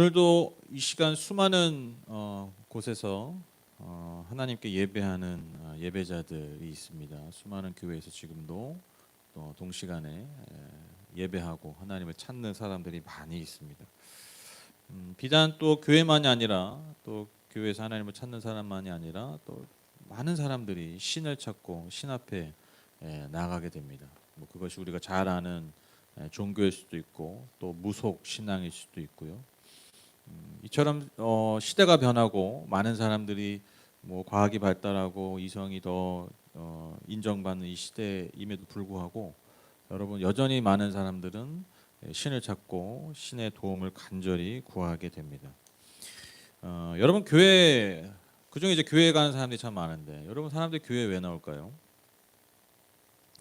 오늘도 이 시간 수많은 어, 곳에서 어, 하나님께 예배하는 어, 예배자들이 있습니다. 수많은 교회에서 지금도 또 동시간에 에, 예배하고 하나님을 찾는 사람들이 많이 있습니다. 음, 비단 또 교회만이 아니라 또 교회에서 하나님을 찾는 사람만이 아니라 또 많은 사람들이 신을 찾고 신 앞에 에, 나가게 됩니다. 뭐 그것이 우리가 잘 아는 에, 종교일 수도 있고 또 무속 신앙일 수도 있고요. 음, 이처럼 어, 시대가 변하고 많은 사람들이 뭐 과학이 발달하고 이성이 더 어, 인정받는 이 시대임에도 불구하고 여러분 여전히 많은 사람들은 예, 신을 찾고 신의 도움을 간절히 구하게 됩니다. 어, 여러분 교회 그중에 이제 교회 가는 사람들이 참 많은데 여러분 사람들이 교회 왜 나올까요?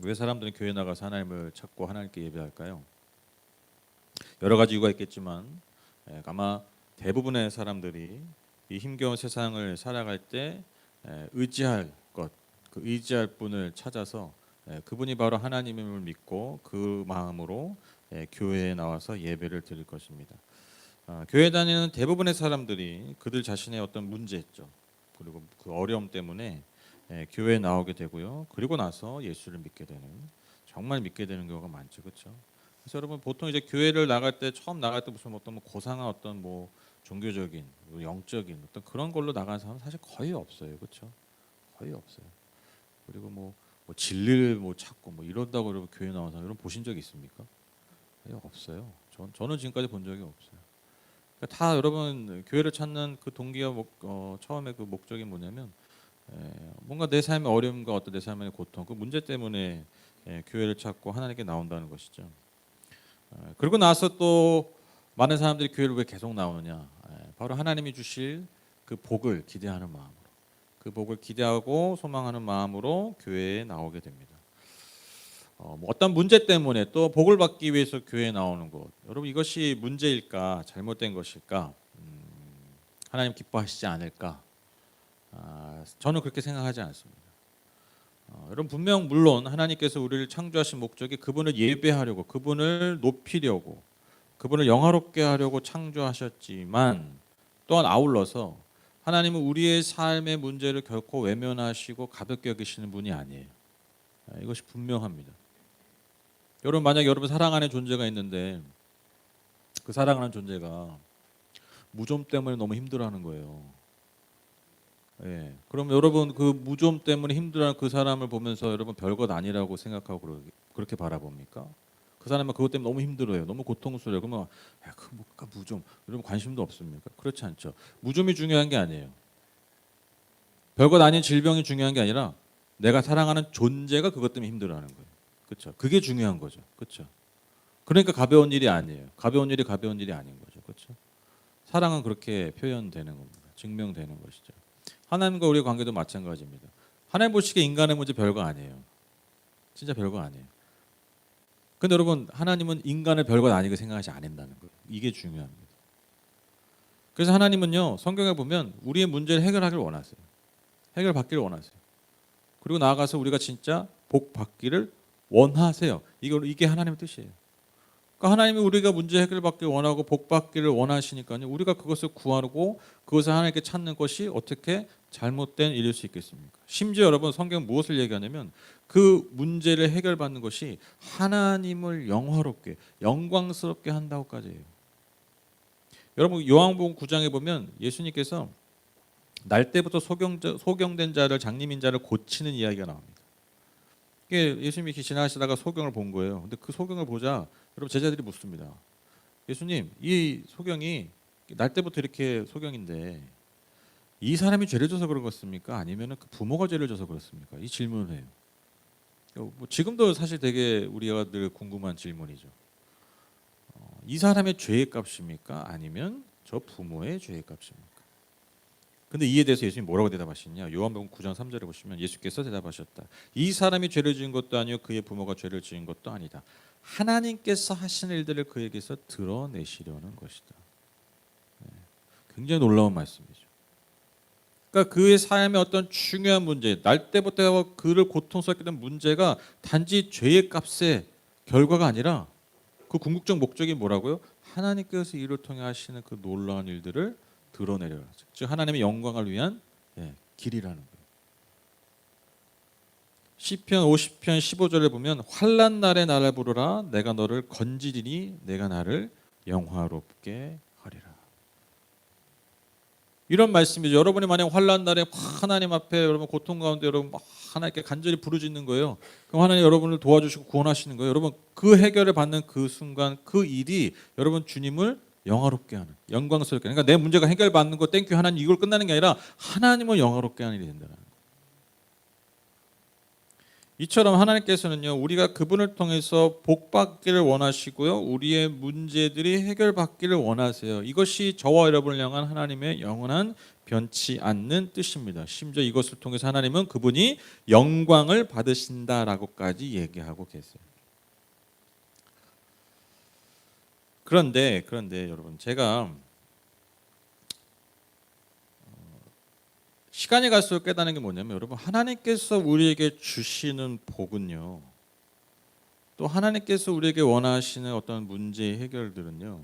왜 사람들은 교회 나가서 하나님을 찾고 하나님께 예배할까요? 여러 가지 이유가 있겠지만 예, 아마 대부분의 사람들이 이 힘겨운 세상을 살아갈 때 예, 의지할 것, 그 의지할 분을 찾아서 예, 그분이 바로 하나님임을 믿고 그 마음으로 예, 교회에 나와서 예배를 드릴 것입니다. 아, 교회 다니는 대부분의 사람들이 그들 자신의 어떤 문제죠. 그리고 그 어려움 때문에 예, 교회에 나오게 되고요. 그리고 나서 예수를 믿게 되는 정말 믿게 되는 경우가 많죠, 그렇죠? 그래서 여러분 보통 이제 교회를 나갈 때 처음 나갈 때 무슨 어떤 뭐 고상한 어떤 뭐 종교적인 뭐 영적인 어떤 그런 걸로 나가는 사람은 사실 거의 없어요, 그렇죠? 거의 없어요. 그리고 뭐, 뭐 진리를 뭐 찾고 뭐 이런다고 여러분 교회 나와서 여러분 보신 적 있습니까? 없어요. 전 저는 지금까지 본 적이 없어요. 그러니까 다 여러분 교회를 찾는 그 동기와 목, 어, 처음에 그 목적이 뭐냐면 에, 뭔가 내 삶의 어려움과 어떤 내 삶의 고통 그 문제 때문에 에, 교회를 찾고 하나님께 나온다는 것이죠. 에, 그리고 나서 또 많은 사람들이 교회를 왜 계속 나오느냐? 에, 바로 하나님이 주실 그 복을 기대하는 마음으로 그 복을 기대하고 소망하는 마음으로 교회에 나오게 됩니다. 어, 뭐 어떤 문제 때문에 또 복을 받기 위해서 교회에 나오는 것 여러분 이것이 문제일까 잘못된 것일까 음, 하나님 기뻐하시지 않을까 아, 저는 그렇게 생각하지 않습니다. 어, 여러분 분명 물론 하나님께서 우리를 창조하신 목적이 그분을 예배하려고 그분을 높이려고 그분을 영화롭게 하려고 창조하셨지만 또한 아울러서 하나님은 우리의 삶의 문제를 결코 외면하시고 가볍게 여기시는 분이 아니에요. 아, 이것이 분명합니다. 여러분 만약 여러분 사랑하는 존재가 있는데 그 사랑하는 존재가 무좀 때문에 너무 힘들어하는 거예요. 예. 그럼 여러분 그 무좀 때문에 힘들어하는 그 사람을 보면서 여러분 별것 아니라고 생각하고 그렇게 바라봅니까? 그 사람은 그것 때문에 너무 힘들어요. 너무 고통스러워요. 그러면 야, 그 뭐가 무좀 여러분 관심도 없습니까? 그렇지 않죠. 무좀이 중요한 게 아니에요. 별것 아닌 질병이 중요한 게 아니라 내가 사랑하는 존재가 그것 때문에 힘들어하는 거예요. 그렇죠. 그게 중요한 거죠. 그렇죠. 그러니까 가벼운 일이 아니에요. 가벼운 일이 가벼운 일이 아닌 거죠. 그렇죠. 사랑은 그렇게 표현되는 겁니다. 증명되는 것이죠. 하나님과 우리의 관계도 마찬가지입니다. 하나님 보시기에 인간의 문제 별거 아니에요. 진짜 별거 아니에요. 근데 여러분 하나님은 인간을 별것 아니게 생각하지 않는다는 거예요. 이게 중요합니다. 그래서 하나님은요 성경에 보면 우리의 문제를 해결하기를 원하세요. 해결 받기를 원하세요. 그리고 나아가서 우리가 진짜 복 받기를 원하세요. 이거 이게 하나님의 뜻이에요. 그러니까 하나님이 우리가 문제 해결받기를 원하고 복 받기를 원하시니까요. 우리가 그것을 구하고 그것을 하나님께 찾는 것이 어떻게 잘못된 일일 수 있겠습니까? 심지어 여러분 성경 무엇을 얘기하냐면 그 문제를 해결받는 것이 하나님을 영화롭게 영광스럽게 한다고까지 해요. 여러분 요한복음 9장에 보면 예수님께서 날 때부터 소경, 소경 된 자를 장님인 자를 고치는 이야기가 나옵니다. 예수님이 지나가시다가 소경을 본 거예요. 근데 그 소경을 보자 여러분 제자들이 묻습니다. 예수님 이 소경이 날 때부터 이렇게 소경인데 이 사람이 죄를 져서 그런 것습니까? 아니면 그 부모가 죄를 져서 그렇습니까? 이 질문을 해요. 뭐 지금도 사실 되게 우리가 늘 궁금한 질문이죠. 어, 이 사람의 죄의 값입니까? 아니면 저 부모의 죄의 값입니까? 근데 이에 대해서 예수님이 뭐라고 대답하시냐? 요한복음 9장 3절에 보시면 예수께서 대답하셨다. 이 사람이 죄를 지은 것도 아니요 그의 부모가 죄를 지은 것도 아니다. 하나님께서 하신 일들을 그에게서 드러내시려는 것이다. 네. 굉장히 놀라운 말씀이죠. 그러니까 그의 삶의 어떤 중요한 문제, 날 때부터 그를 고통스럽게 된 문제가 단지 죄의 값의 결과가 아니라 그 궁극적 목적이 뭐라고요? 하나님께서 이를 통해 하시는 그 놀라운 일들을 드러내려라. 즉 하나님의 영광을 위한 예, 길이라는 거예요. 시편 50편 15절에 보면 환난 날에 나를 부르라 내가 너를 건지리니 내가 나를 영화롭게. 이런 말씀이죠. 여러분이 만약 환난 날에 하나님 앞에 여러분 고통 가운데 여러분 막 하나님께 간절히 부르짖는 거예요. 그럼 하나님 여러분을 도와주시고 구원하시는 거예요. 여러분 그 해결을 받는 그 순간 그 일이 여러분 주님을 영화롭게 하는 영광스럽게 하는. 그러니까 내 문제가 해결받는 거 땡큐 하나님 이걸 끝나는 게 아니라 하나님을 영화롭게 하는 일이 된다는. 이처럼 하나님께서는요 우리가 그분을 통해서 복 받기를 원하시고요 우리의 문제들이 해결받기를 원하세요. 이것이 저와 여러분을 향한 하나님의 영원한 변치 않는 뜻입니다. 심지어 이것을 통해서 하나님은 그분이 영광을 받으신다라고까지 얘기하고 계세요. 그런데 그런데 여러분 제가 시간이 갈수록 깨닫는 게 뭐냐면 여러분 하나님께서 우리에게 주시는 복은요. 또 하나님께서 우리에게 원하시는 어떤 문제 해결들은요.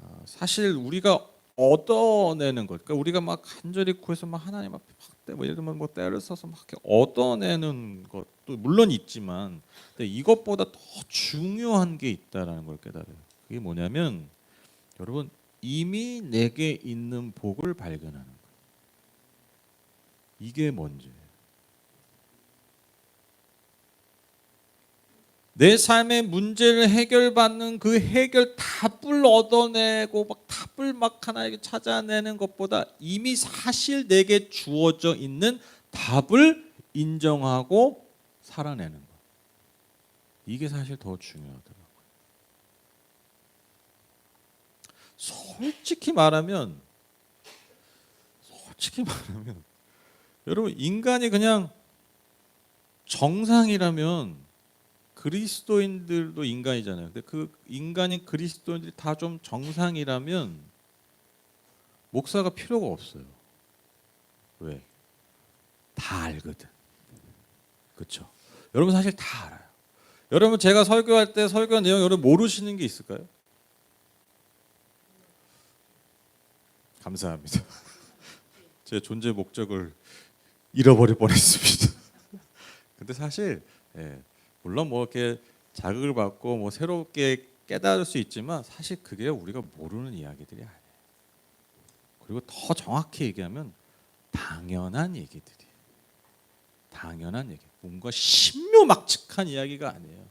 아, 사실 우리가 얻어내는 것, 그러니까 우리가 막 간절히 구해서 막 하나님 앞에 막뭐 예를 들면 뭐 때를 써서 막 이렇게 얻어내는 것도 물론 있지만, 이것보다 더 중요한 게 있다라는 걸 깨달아요. 그게 뭐냐면 여러분 이미 내게 있는 복을 발견하는. 이게 뭔지. 내 삶의 문제를 해결받는 그 해결 답을 얻어내고 막 답을 막 하나에게 찾아내는 것보다 이미 사실 내게 주어져 있는 답을 인정하고 살아내는 것. 이게 사실 더 중요하더라고요. 솔직히 말하면 솔직히 말하면 여러분 인간이 그냥 정상이라면 그리스도인들도 인간이잖아요. 근데 그 인간인 그리스도인들이 다 좀 정상이라면 목사가 필요가 없어요. 왜? 다 알거든. 그렇죠? 여러분 사실 다 알아요. 여러분 제가 설교할 때 설교 내용 여러분 모르시는 게 있을까요? 감사합니다. 제 존재 목적을 잃어버릴 뻔했습니다. 근데 사실 예, 물론 뭐 이렇게 자극을 받고 뭐 새롭게 깨달을 수 있지만 사실 그게 우리가 모르는 이야기들이 아니에요. 그리고 더 정확히 얘기하면 당연한 얘기들이. 당연한 얘기. 뭔가 신묘막측한 이야기가 아니에요.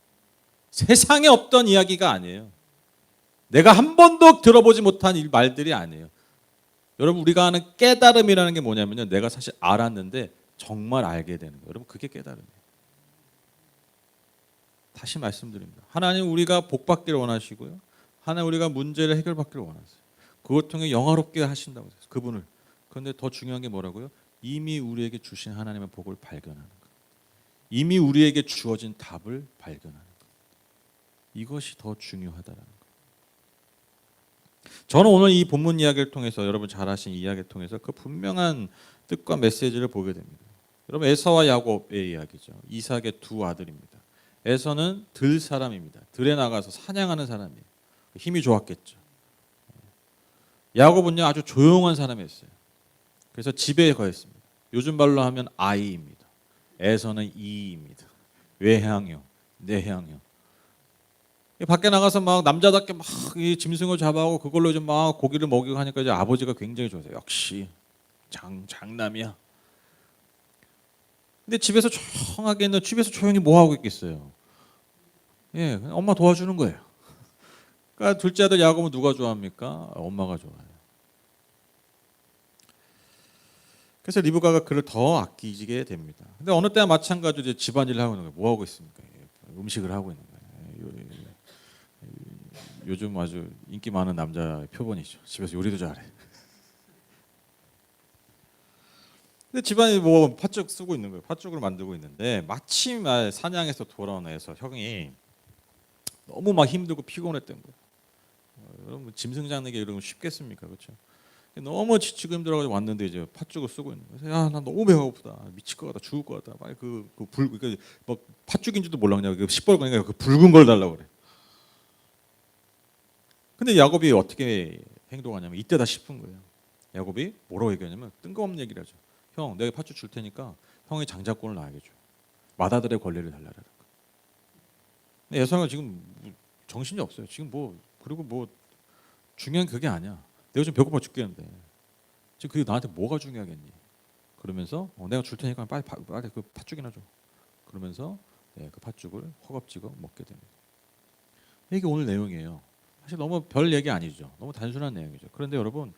세상에 없던 이야기가 아니에요. 내가 한 번도 들어보지 못한 이 말들이 아니에요. 여러분 우리가 하는 깨달음이라는 게 뭐냐면요. 내가 사실 알았는데 정말 알게 되는 거예요. 여러분 그게 깨달음이에요. 다시 말씀드립니다. 하나님 우리가 복 받기를 원하시고요. 하나님 우리가 문제를 해결받기를 원하세요. 그것 통해 영화롭게 하신다고 해서 그분을. 그런데 더 중요한 게 뭐라고요? 이미 우리에게 주신 하나님의 복을 발견하는 것. 이미 우리에게 주어진 답을 발견하는 것. 이것이 더 중요하다라는 것. 저는 오늘 이 본문 이야기를 통해서 여러분 잘 아신 이야기를 통해서 그 분명한 뜻과 메시지를 보게 됩니다. 여러분 에서와 야곱의 이야기죠. 이삭의 두 아들입니다. 에서는 들 사람입니다. 들에 나가서 사냥하는 사람이에요. 힘이 좋았겠죠. 야곱은요 아주 조용한 사람이었어요. 그래서 집에 거했습니다. 요즘 말로 하면 아이입니다. 에서는 이입니다. 외향형, 내향형. 밖에 나가서 막 남자답게 막 이 짐승을 잡아오고 그걸로 이제 막 고기를 먹이고 하니까 이제 아버지가 굉장히 좋아서 역시 장 장남이야. 근데 집에서 조용하게 있는 집에서 조용히 뭐 하고 있겠어요? 예, 엄마 도와주는 거예요. 그러니까 둘째 아들 야곱은 누가 좋아합니까? 엄마가 좋아해요. 그래서 리브가가 그를 더 아끼게 됩니다. 근데 어느 때와 마찬가지로 이제 집안일을 하고 있는 거예요. 뭐 하고 있습니까? 예, 음식을 하고 있는 거예요. 요즘 아주 인기 많은 남자 표본이죠. 집에서 요리도 잘해. 근데 집안에 뭐 팥죽 쓰고 있는 거예요. 팥죽을 만들고 있는데 마침 아, 사냥에서 돌아온 애서 형이 너무 막 힘들고 피곤했던 거예요. 어, 여러분 짐승 잡는 게 이러면 쉽겠습니까, 그렇죠? 너무 지치고 힘들어가지고 왔는데 이제 팥죽을 쓰고 있는 거예요. 야나 너무 배가 고프다, 미칠 것 같다, 죽을 것 같다. 빨리 그그불 그, 뭐 팥죽인지도 몰라 그냥 그 시뻘건 그 붉은 걸 달라고 그래. 근데 야곱이 어떻게 행동하냐면 이때다 싶은 거예요. 야곱이 뭐라고 얘기하냐면 뜬금없는 얘기를 하죠. 형, 내가 팥죽 줄 테니까 형이 장자권을 나에게 줘. 마다들의 권리를 달라라. 근데 예상은 지금 정신이 없어요. 지금 뭐 그리고 뭐 중요한 그게 아니야. 내가 지금 배고파 죽겠는데 지금 그게 나한테 뭐가 중요하겠니? 그러면서 어, 내가 줄 테니까 빨리 파- 빨리 그 팥죽이나 줘. 그러면서 예, 그 팥죽을 허겁지겁 먹게 됩니다. 이게 오늘 내용이에요. 사실 너무 별 얘기 아니죠. 너무 단순한 내용이죠. 그런데 여러분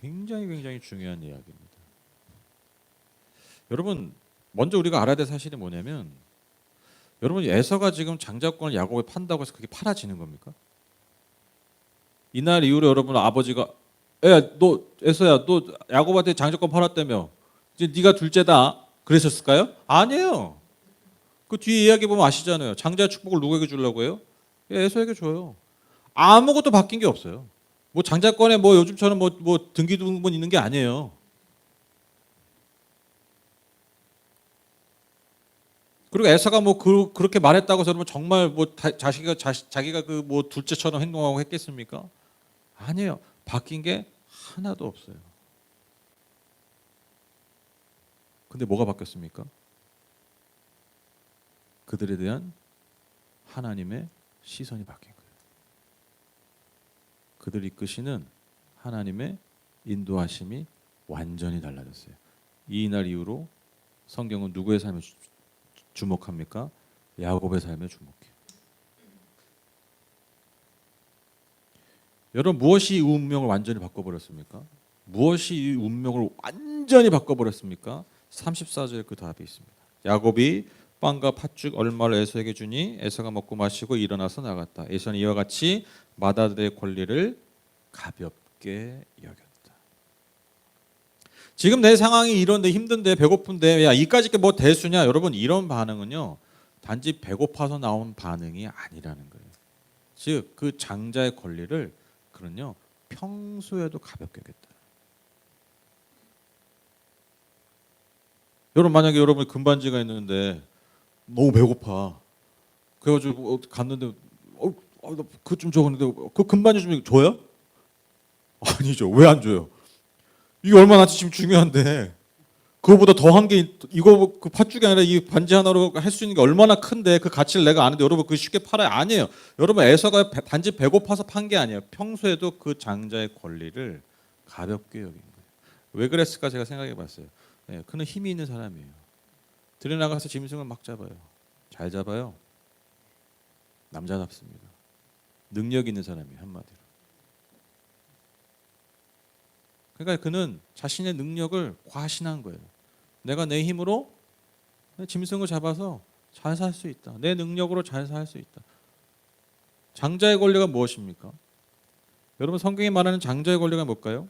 굉장히 굉장히 중요한 이야기입니다. 여러분 먼저 우리가 알아야 될 사실이 뭐냐면 여러분 에서가 지금 장자권을 야곱에 판다고 해서 그게 팔아지는 겁니까? 이날 이후로 여러분 아버지가 야너 에서야 너 야곱한테 장자권 팔았다며 이제 네가 둘째다 그러셨을까요? 아니에요. 그 뒤에 이야기 보면 아시잖아요. 장자의 축복을 누구에게 주려고 해요? 예, 에서에게 줘요. 아무것도 바뀐 게 없어요. 뭐 장자권에 뭐 요즘처럼 뭐, 뭐 등기등본 있는 게 아니에요. 그리고 에서가 뭐 그, 그렇게 말했다고 해서 정말 뭐 다- 자식이 자식, 자기가 그 뭐 둘째처럼 행동하고 했겠습니까? 아니에요. 바뀐 게 하나도 없어요. 근데 뭐가 바뀌었습니까? 그들에 대한 하나님의 시선이 거예요. 그들 이끄시는 하나님의 인도하심이 완전히 달라졌어요. 이날 이후로 성경은 누구의 삶에 주- 주목합니까? 야곱의 삶에 주목해요. 여러분 무엇이 이 운명을 완전히 바꿔버렸습니까? 무엇이 이 운명을 완전히 바꿔버렸습니까? 34절 그 답이 있습니다. 야곱이 빵과 팥죽 얼마를 에서에게 주니 에서가 먹고 마시고 일어나서 나갔다. 에서는 이와 같이 마다들의 권리를 가볍게 여겼다. 지금 내 상황이 이런데 힘든데 배고픈데 야 이까짓 게 뭐 대수냐 여러분 이런 반응은요 단지 배고파서 나온 반응이 아니라는 거예요. 즉 그 장자의 권리를 그는요 평소에도 가볍게 여겼다. 여러분 만약에 여러분 금반지가 있는데 너무 배고파. 그래가지고 어, 갔는데 어, 어, 그좀 적었는데 그 금반지 좀 줘요? 아니죠. 왜 안 줘요? 이게 얼마나 지금 중요한데. 그거보다 더한 게 이거 그 팥죽이 아니라 이 반지 하나로 할 수 있는 게 얼마나 큰데 그 가치를 내가 아는데 여러분 그 쉽게 팔아요? 아니에요. 여러분 에서가 배- 단지 배고파서 판 게 아니에요. 평소에도 그 장자의 권리를 가볍게 여긴 거예요. 왜 그랬을까 제가 생각해 봤어요. 예, 그는 힘이 있는 사람이에요. 들여나가서 짐승을 막 잡아요. 잘 잡아요. 남자답습니다 능력 있는 사람이에요 한마디로 그러니까 그는 자신의 능력을 과신한 거예요. 내가 내 힘으로 짐승을 잡아서 잘 살 수 있다. 내 능력으로 잘 살 수 있다. 장자의 권리가 무엇입니까? 여러분 성경이 말하는 장자의 권리가 뭘까요?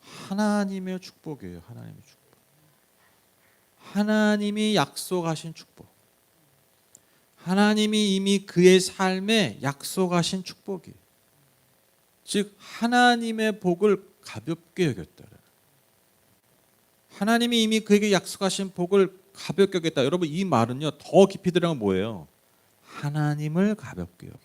하나님의 축복이에요. 하나님의 축복. 하나님이 약속하신 축복. 하나님이 이미 그의 삶에 약속하신 축복이에요. 즉 하나님의 복을 가볍게 여겼다. 하나님이 이미 그에게 약속하신 복을 가볍게 여겼다. 여러분 이 말은요 더 깊이 들어가면 뭐예요? 하나님을 가볍게 거.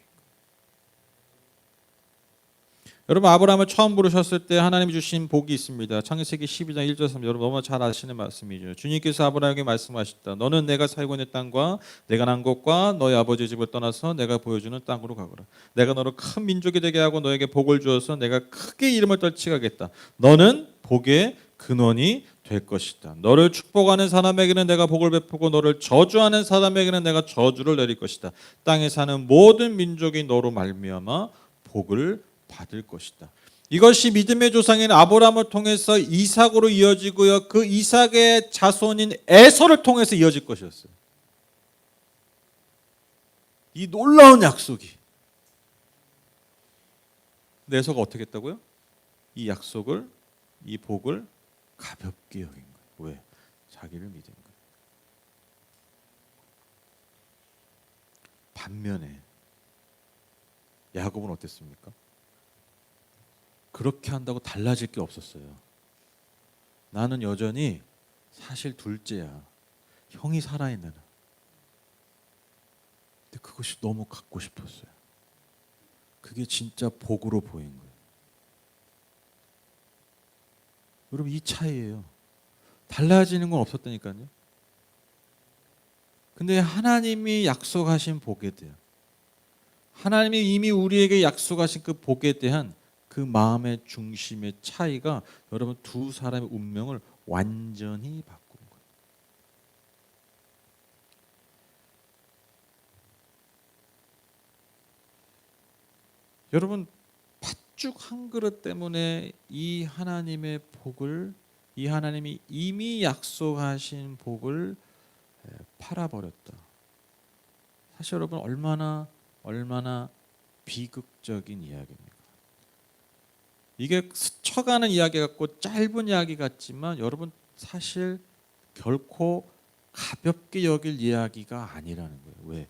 여러분 아브라함을 처음 부르셨을 때 하나님이 주신 복이 있습니다. 창세기 12장 1절 3절 여러분 너무 잘 아시는 말씀이죠. 주님께서 아브라함에게 말씀하셨다. 너는 내가 살고 있는 땅과 내가 난 곳과 너희 아버지 집을 떠나서 내가 보여주는 땅으로 가거라. 내가 너를 큰 민족이 되게 하고 너에게 복을 주어서 내가 크게 이름을 떨치가겠다. 너는 복의 근원이 될 것이다. 너를 축복하는 사람에게는 내가 복을 베푸고 너를 저주하는 사람에게는 내가 저주를 내릴 것이다. 땅에 사는 모든 민족이 너로 말미암아 복을 받을 것이다. 이것이 믿음의 조상인 아브라함을 통해서 이삭으로 이어지고요. 그 이삭의 자손인 에서를 통해서 이어질 것이었어요. 이 놀라운 약속이. 에서가 어떻게 했다고요? 이 약속을 이 복을 가볍게 여긴 거예요. 왜? 자기를 믿은 거예요. 반면에 야곱은 어땠습니까? 그렇게 한다고 달라질 게 없었어요. 나는 여전히 사실 둘째야. 형이 살아있는. 근데 그것이 너무 갖고 싶었어요. 그게 진짜 복으로 보인 거예요. 여러분 이 차이예요. 달라지는 건 없었다니까요. 근데 하나님이 약속하신 복에 대한 하나님이 이미 우리에게 약속하신 그 복에 대한 그 마음의 중심의 차이가 여러분 두 사람의 운명을 완전히 바꾼 거예요. 여러분 팥죽 한 그릇 때문에 이 하나님의 복을 이 하나님이 이미 약속하신 복을 에, 팔아버렸다. 사실 여러분 얼마나 얼마나 비극적인 이야기입니까? 이게 스쳐가는 이야기 같고 짧은 이야기 같지만 여러분 사실 결코 가볍게 여길 이야기가 아니라는 거예요. 왜?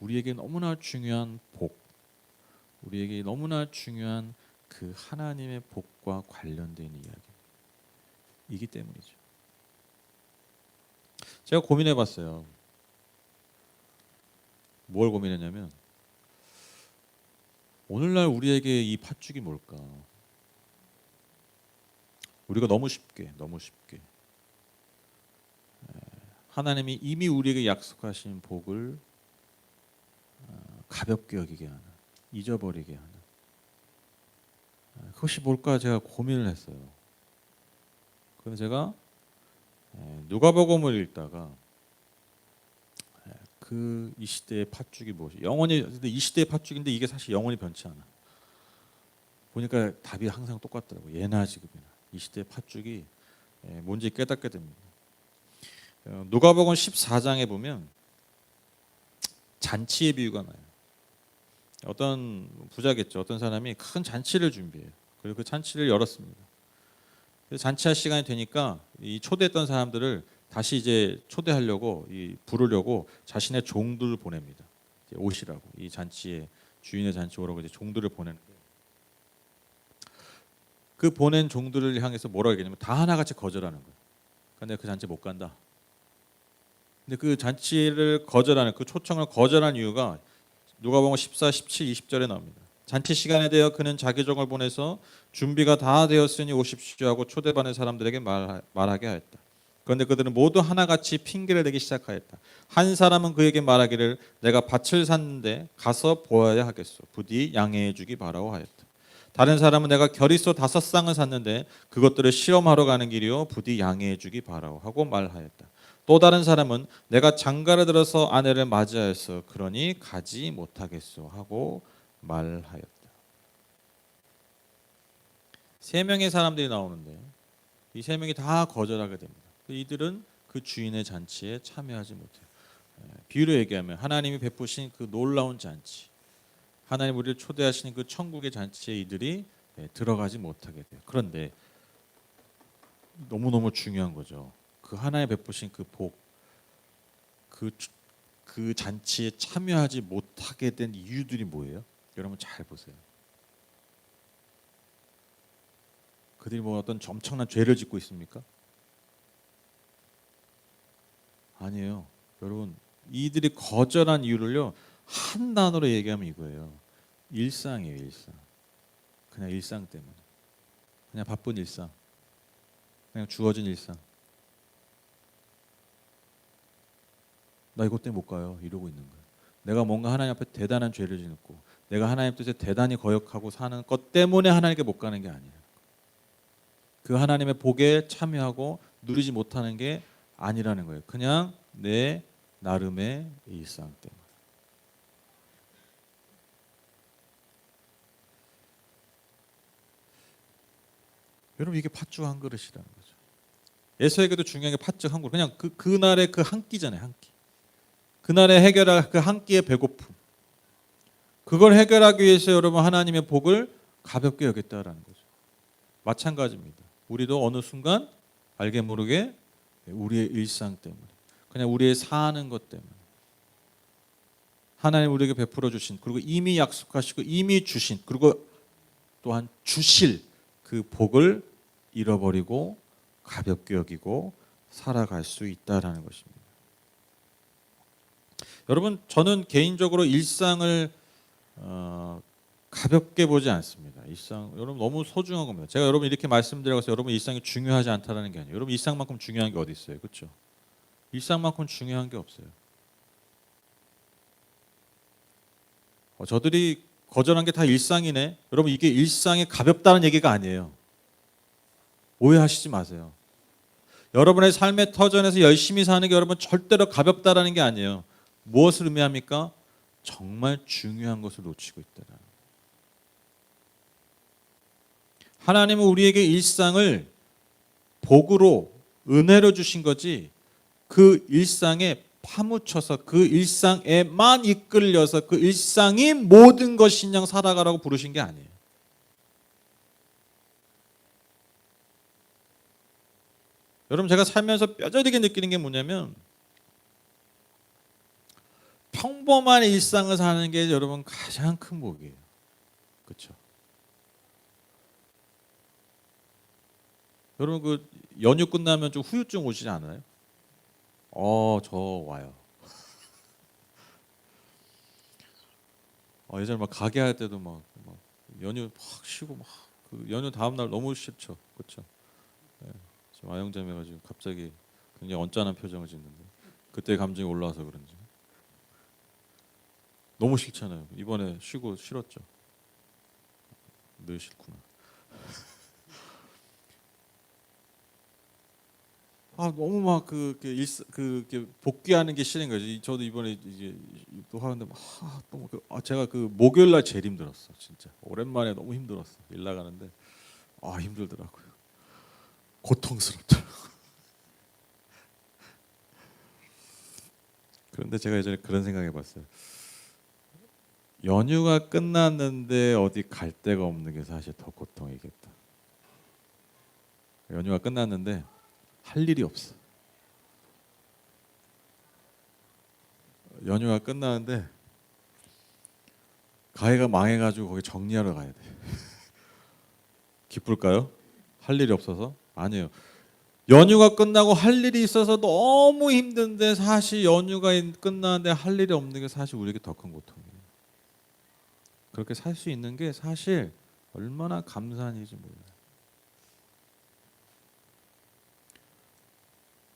우리에게 너무나 중요한 복, 우리에게 너무나 중요한 그 하나님의 복과 관련된 이야기. 이기 때문이죠. 제가 고민해 봤어요. 뭘 고민했냐면 오늘날 우리에게 이 팥죽이 뭘까? 우리가 너무 쉽게, 너무 쉽게 에, 하나님이 이미 우리에게 약속하신 복을 어, 가볍게 여기게 하는, 잊어버리게 하는 에, 그것이 뭘까 제가 고민을 했어요. 그래서 제가 에, 누가복음을 읽다가 에, 그이 시대의 팥죽이 무엇이? 영원히 근데 이 시대의 팥죽인데 이게 사실 영원히 변치 않아. 보니까 답이 항상 똑같더라고. 예나 지금이나 이 시대의 팥죽이 에, 뭔지 깨닫게 됩니다. 어, 누가복음 14장에 보면 잔치의 비유가 나요. 어떤 부자겠죠. 어떤 사람이 큰 잔치를 준비해요. 그리고 그 잔치를 열었습니다. 그래서 잔치할 시간이 되니까 이 초대했던 사람들을 다시 이제 초대하려고 이 부르려고 자신의 종들을 보냅니다. 오시라고 이 잔치에 주인의 잔치 오라고 이제 종들을 보내는. 그 보낸 종들을 향해서 뭐라고 얘기냐면 다 하나같이 거절하는 거예요. 근데 그 잔치 못 간다. 근데 그 잔치를 거절하는 그 초청을 거절한 이유가 누가복음 14, 17, 20절에 나옵니다. 잔치 시간에 되어 그는 자기 종을 보내서 준비가 다 되었으니 오십시오 하고 초대받은 사람들에게 말, 말하게 하였다. 그런데 그들은 모두 하나같이 핑계를 대기 시작하였다. 한 사람은 그에게 말하기를 내가 밭을 샀는데 가서 보아야 하겠소. 부디 양해해 주기 바라고 하였다. 다른 사람은 내가 결의소 다섯 쌍을 샀는데 그것들을 실험하러 가는 길이요 부디 양해해 주기 바라고 하고 말하였다. 또 다른 사람은 내가 장가를 들어서 아내를 맞이하였어 그러니 가지 못하겠소 하고 말하였다. 세 명의 사람들이 나오는데 이 세 명이 다 거절하게 됩니다. 이들은 그 주인의 잔치에 참여하지 못해요. 예, 비유로 얘기하면 하나님이 베푸신 그 놀라운 잔치, 하나님 우리를 초대하시는 그 천국의 잔치에 이들이 예, 들어가지 못하게 돼요. 그런데 너무 너무 중요한 거죠. 그 하나님 베푸신 그 복, 그, 주- 그 잔치에 참여하지 못하게 된 이유들이 뭐예요? 여러분 잘 보세요. 그들이 뭐 어떤 엄청난 죄를 짓고 있습니까? 아니에요. 여러분 이들이 거절한 이유를요 한 단어로 얘기하면 이거예요. 일상이에요 일상. 그냥 일상 때문에. 그냥 바쁜 일상. 그냥 주어진 일상. 나 이것 때문에 못 가요. 이러고 있는 거예요. 내가 뭔가 하나님 앞에 대단한 죄를 짓고 내가 하나님 뜻에 대단히 거역하고 사는 것 때문에 하나님께 못 가는 게 아니에요. 그 하나님의 복에 참여하고 누리지 못하는 게 아니라는 거예요. 그냥 내 나름의 일상 때문에. 여러분 이게 팥죽 한 그릇이라는 거죠. 예수에게도 중요한 게 팥죽 한 그릇. 그냥 그 그날의 그 한 끼잖아요, 한 끼. 그날에 해결할 그 한 끼의 배고픔. 그걸 해결하기 위해서 여러분 하나님의 복을 가볍게 여겼다라는 거죠. 마찬가지입니다. 우리도 어느 순간 알게 모르게 우리의 일상 때문에 그냥 우리의 사는 것 때문에 하나님 우리에게 베풀어 주신 그리고 이미 약속하시고 이미 주신 그리고 또한 주실 그 복을 잃어버리고 가볍게 여기고 살아갈 수 있다라는 것입니다. 여러분 저는 개인적으로 일상을 어, 가볍게 보지 않습니다. 일상 여러분 너무 소중한 겁니다. 제가 여러분 이렇게 말씀드려서 여러분 일상이 중요하지 않다라는 게 아니에요. 여러분 일상만큼 중요한 게 어디 있어요, 그렇죠? 일상만큼 중요한 게 없어요. 어, 저들이 거절한 게 다 일상이네. 여러분 이게 일상이 가볍다는 얘기가 아니에요. 오해하시지 마세요. 여러분의 삶의 터전에서 열심히 사는 게 여러분 절대로 가볍다라는 게 아니에요. 무엇을 의미합니까? 정말 중요한 것을 놓치고 있다. 하나님은 우리에게 일상을 복으로 은혜로 주신 거지 그 일상에 파묻혀서 그 일상에만 이끌려서 그 일상이 모든 것인 양 살아가라고 부르신 게 아니에요. 여러분 제가 살면서 뼈저리게 느끼는 게 뭐냐면 평범한 일상을 사는 게 여러분 가장 큰 복이에요. 그렇죠? 여러분 그 연휴 끝나면 좀 후유증 오시지 않아요? 어, 저 와요. 어, 예전에 막 가게 할 때도 막, 막 연휴 확 쉬고 막 그 연휴 다음 날 너무 싫죠, 그렇죠? 예, 지금 아영잠해가지고 갑자기 굉장히 언짢은 표정을 짓는데 그때 감정이 올라와서 그런지 너무 싫잖아요. 이번에 쉬고 싫었죠. 늘 싫구나. 아 너무 막그 그, 그, 그 복귀하는 게 싫은 거지. 저도 이번에 이제 또 하는데 아, 너무 그, 아, 제가 그 목요일 날 제일 힘들었어. 진짜 오랜만에 너무 힘들었어. 일 나가는데 아 힘들더라고요. 고통스럽더라고. 그런데 제가 예전에 그런 생각해 봤어요. 연휴가 끝났는데 어디 갈 데가 없는 게 사실 더 고통이겠다. 연휴가 끝났는데 할 일이 없어. 연휴가 끝나는데 가해가 망해가지고 거기 정리하러 가야 돼. 기쁠까요? 할 일이 없어서? 아니에요. 연휴가 끝나고 할 일이 있어서 너무 힘든데 사실 연휴가 끝나는데 할 일이 없는 게 사실 우리에게 더 큰 고통이에요. 그렇게 살 수 있는 게 사실 얼마나 감사한 일인지 몰라요.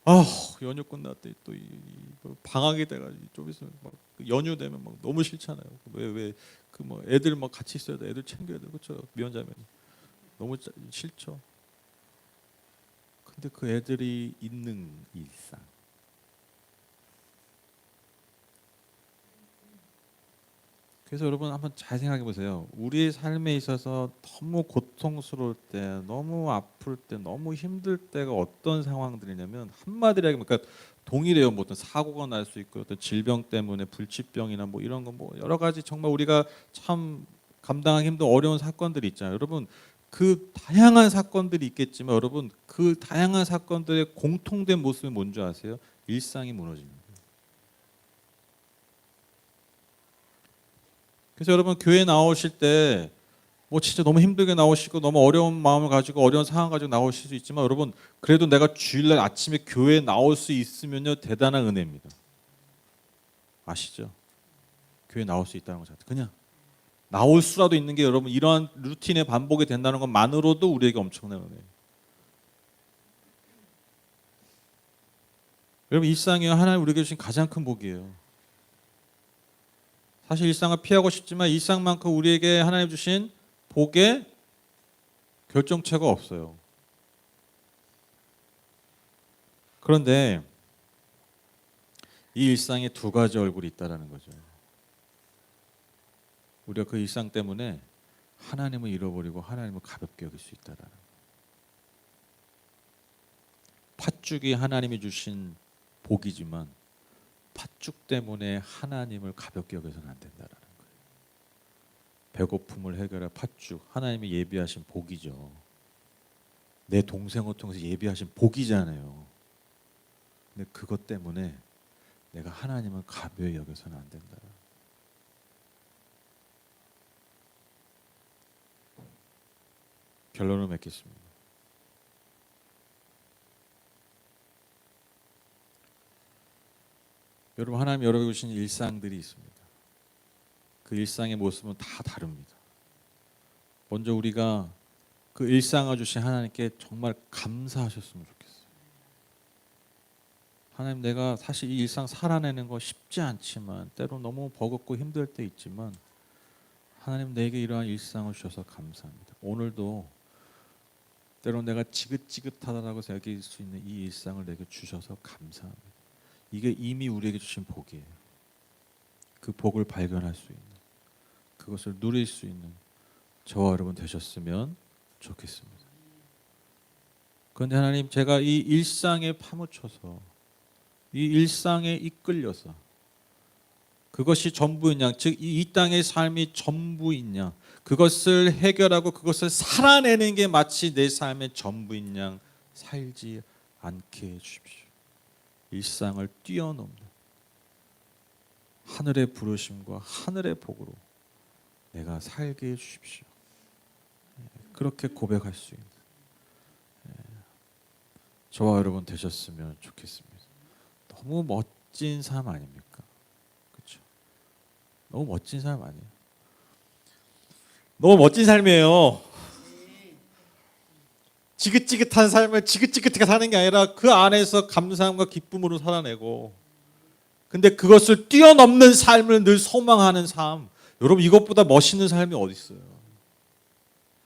아 연휴 끝났더니 또 이, 이, 뭐 방학이 돼가지고 좀 있으면 막 연휴 되면 막 너무 싫잖아요. 왜 왜 그 뭐 애들 막 같이 있어야 돼. 애들 챙겨야 돼. 그렇죠. 미혼자면 너무 짜, 싫죠. 근데 그 애들이 있는 일상. 그래서 여러분 한번 잘 생각해 보세요. 우리의 삶에 있어서 너무 고통스러울 때, 너무 아플 때, 너무 힘들 때가 어떤 상황들이냐면 한마디로 얘기하면 그러니까 동일해요. 뭐 어떤 사고가 날 수 있고 어떤 질병 때문에 불치병이나 뭐 이런 거 뭐 여러 가지 정말 우리가 참 감당하기 힘든 어려운 사건들이 있잖아요. 여러분 그 다양한 사건들이 있겠지만 여러분 그 다양한 사건들의 공통된 모습이 뭔지 아세요? 일상이 무너지는 거예요. 그래서 여러분 교회 나오실 때 뭐 진짜 너무 힘들게 나오시고 너무 어려운 마음을 가지고 어려운 상황 가지고 나오실 수 있지만 여러분 그래도 내가 주일날 아침에 교회에 나올 수 있으면요 대단한 은혜입니다. 아시죠? 교회 나올 수 있다는 것 자체 그냥 나올 수라도 있는 게 여러분 이러한 루틴의 반복이 된다는 것만으로도 우리에게 엄청난 은혜. 여러분 일상이 하나님 우리에게 주신 가장 큰 복이에요. 사실 일상을 피하고 싶지만 일상만큼 우리에게 하나님 주신 복의 결정체가 없어요. 그런데 이 일상에 두 가지 얼굴이 있다라는 거죠. 우리가 그 일상 때문에 하나님을 잃어버리고 하나님을 가볍게 여길 수 있다라는 거. 팥죽이 하나님이 주신 복이지만 팥죽 때문에 하나님을 가볍게 여겨서는 안 된다라는 거예요. 배고픔을 해결할 팥죽, 하나님이 예비하신 복이죠. 내 동생을 통해서 예비하신 복이잖아요. 근데 그것 때문에 내가 하나님을 가벼이 여겨서는 안 된다. 결론을 맺겠습니다. 여러분 하나님 여러분이 주신 일상들이 있습니다. 그 일상의 모습은 다 다릅니다. 먼저 우리가 그 일상을 주신 하나님께 정말 감사하셨으면 좋겠어요. 하나님 내가 사실 이 일상 살아내는 거 쉽지 않지만 때로 너무 버겁고 힘들 때 있지만 하나님 내게 이러한 일상을 주셔서 감사합니다. 오늘도 때로 내가 지긋지긋하다라고 생각할 수 있는 이 일상을 내게 주셔서 감사합니다. 이게 이미 우리에게 주신 복이에요. 그 복을 발견할 수 있는 그것을 누릴 수 있는 저와 여러분 되셨으면 좋겠습니다. 그런데 하나님 제가 이 일상에 파묻혀서 이 일상에 이끌려서 그것이 전부인 양, 즉 이 땅의 삶이 전부인 양, 그것을 해결하고 그것을 살아내는 게 마치 내 삶의 전부인 양 살지 않게 해 주십시오. 일상을 뛰어넘는 하늘의 부르심과 하늘의 복으로 내가 살게 해 주십시오. 예, 그렇게 고백할 수 있는 예, 저와 여러분 되셨으면 좋겠습니다. 너무 멋진 삶 아닙니까? 그렇죠? 너무 멋진 삶 아니에요? 너무 멋진 삶이에요. 지긋지긋한 삶을 지긋지긋하게 사는 게 아니라 그 안에서 감사함과 기쁨으로 살아내고 근데 그것을 뛰어넘는 삶을 늘 소망하는 삶. 여러분 이것보다 멋있는 삶이 어디 있어요?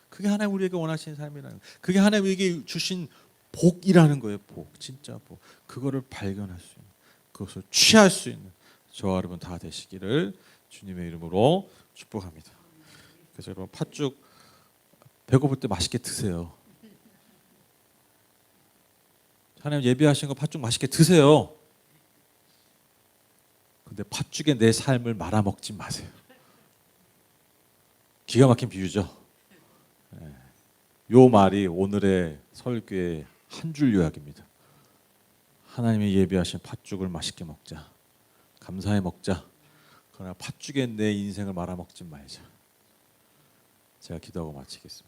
그게 하나님 우리에게 원하시는 삶이라는. 그게 하나님 우리에게 주신 복이라는 거예요. 복. 진짜 복. 그거를 발견할 수 있는 그것을 취할 수 있는 저와 여러분 다 되시기를 주님의 이름으로 축복합니다. 그래서 여러분 팥죽 배고플 때 맛있게 드세요. 하나님 예비하신 거 팥죽 맛있게 드세요. 근데 팥죽에 내 삶을 말아 먹지 마세요. 기가 막힌 비유죠. 예. 요 말이 오늘의 설교의 한 줄 요약입니다. 하나님이 예비하신 팥죽을 맛있게 먹자. 감사해 먹자. 그러나 팥죽에 내 인생을 말아 먹지 말자. 제가 기도하고 마치겠습니다.